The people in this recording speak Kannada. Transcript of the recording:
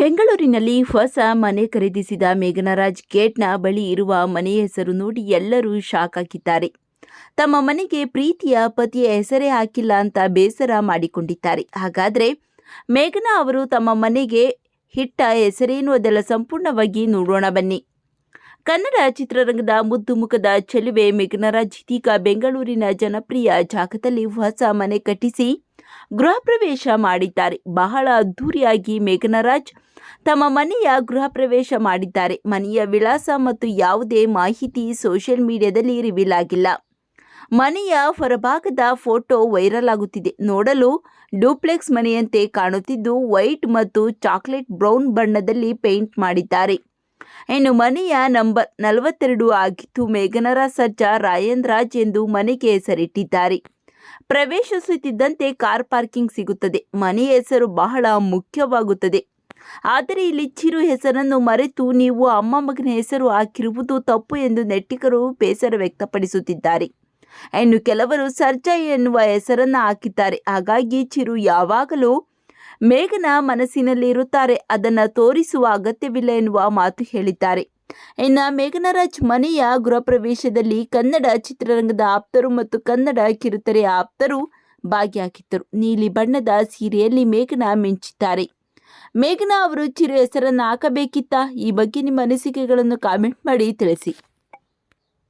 ಬೆಂಗಳೂರಿನಲ್ಲಿ ಹೊಸ ಮನೆ ಖರೀದಿಸಿದ ಮೇಘನರಾಜ್ ಗೇಟ್ನ ಬಳಿ ಇರುವ ಮನೆಯ ಹೆಸರು ನೋಡಿ ಎಲ್ಲರೂ ಶಾಕ್ ಹಾಕಿದ್ದಾರೆ. ತಮ್ಮ ಮನೆಗೆ ಪ್ರೀತಿಯ ಪತಿಯ ಹೆಸರೇ ಹಾಕಿಲ್ಲ ಅಂತ ಬೇಸರ ಮಾಡಿಕೊಂಡಿದ್ದಾರೆ. ಹಾಗಾದರೆ ಮೇಘನಾ ಅವರು ತಮ್ಮ ಮನೆಗೆ ಹಿಟ್ಟ ಹೆಸರೇನು ಅದೆಲ್ಲ ಸಂಪೂರ್ಣವಾಗಿ ನೋಡೋಣ ಬನ್ನಿ. ಕನ್ನಡ ಚಿತ್ರರಂಗದ ಮುದ್ದು ಮುಖದ ಚೆಲುವೆ ಮೇಘನರಾಜ್ ಇದೀಗ ಬೆಂಗಳೂರಿನ ಜನಪ್ರಿಯ ಜಾಗದಲ್ಲಿ ಹೊಸ ಮನೆ ಕಟ್ಟಿಸಿ ಗೃಹ ಪ್ರವೇಶ ಮಾಡಿದ್ದಾರೆ. ಬಹಳ ಅದ್ಧೂರಿಯಾಗಿ ಮೇಘನರಾಜ್ ತಮ್ಮ ಮನೆಯ ಗೃಹ ಪ್ರವೇಶ ಮಾಡಿದ್ದಾರೆ. ಮನೆಯ ವಿಳಾಸ ಮತ್ತು ಯಾವುದೇ ಮಾಹಿತಿ ಸೋಷಿಯಲ್ ಮೀಡಿಯಾದಲ್ಲಿ ರಿವೀಲ್ ಆಗಿಲ್ಲ. ಮನೆಯ ಹೊರಭಾಗದ ಫೋಟೋ ವೈರಲ್ ಆಗುತ್ತಿದೆ. ನೋಡಲು ಡೂಪ್ಲೆಕ್ಸ್ ಮನೆಯಂತೆ ಕಾಣುತ್ತಿದ್ದು, ವೈಟ್ ಮತ್ತು ಚಾಕ್ಲೇಟ್ ಬ್ರೌನ್ ಬಣ್ಣದಲ್ಲಿ ಪೇಂಟ್ ಮಾಡಿದ್ದಾರೆ. ಇನ್ನು ಮನೆಯ ನಂಬರ್ ನಲವತ್ತೆರಡು ಆಗಿದ್ದು ಮೇಘನರ ಸಜ್ಜ ರಾಯನ್ ರಾಜ್ ಎಂದು ಮನೆಗೆ ಹೆಸರಿಟ್ಟಿದ್ದಾರೆ. ಪ್ರವೇಶಿಸುತ್ತಿದ್ದಂತೆ ಕಾರ್ ಪಾರ್ಕಿಂಗ್ ಸಿಗುತ್ತದೆ. ಮನೆ ಹೆಸರು ಬಹಳ ಮುಖ್ಯವಾಗುತ್ತದೆ. ಆದರೆ ಇಲ್ಲಿ ಚಿರು ಹೆಸರನ್ನು ಮರೆತು ನೀವು ಅಮ್ಮ ಮಗನ ಹೆಸರು ಹಾಕಿರುವುದು ತಪ್ಪು ಎಂದು ನೆಟ್ಟಿಗರು ಬೇಸರ ವ್ಯಕ್ತಪಡಿಸುತ್ತಿದ್ದಾರೆ. ಇನ್ನು ಕೆಲವರು ಸರ್ಜಾ ಎನ್ನುವ ಹೆಸರನ್ನ ಹಾಕಿದ್ದಾರೆ. ಹಾಗಾಗಿ ಚಿರು ಯಾವಾಗಲೂ ಮೇಘನ ಮನಸ್ಸಿನಲ್ಲಿ ಇರುತ್ತಾರೆ ಅದನ್ನು ತೋರಿಸುವ ಅಗತ್ಯವಿಲ್ಲ ಎನ್ನುವ ಮಾತು ಹೇಳಿದ್ದಾರೆ. ಇನ್ನು ಮೇಘನರಾಜ್ ಮನೆಯ ಗೃಹ ಪ್ರವೇಶದಲ್ಲಿ ಕನ್ನಡ ಚಿತ್ರರಂಗದ ಆಪ್ತರು ಮತ್ತು ಕನ್ನಡ ಕಿರುತೆರೆಯ ಆಪ್ತರು ಭಾಗಿಯಾಗಿದ್ದರು. ನೀಲಿ ಬಣ್ಣದ ಸೀರೆಯಲ್ಲಿ ಮೇಘನ ಮಿಂಚಿದ್ದಾರೆ. ಮೇಘನಾ ಅವರು ಚಿರ ಹೆಸರನ್ನು ಹಾಕಬೇಕಿತ್ತಾ? ಈ ಬಗ್ಗೆ ನಿಮ್ಮ ಅನಿಸಿಕೆಗಳನ್ನು ಕಾಮೆಂಟ್ ಮಾಡಿ ತಿಳಿಸಿ.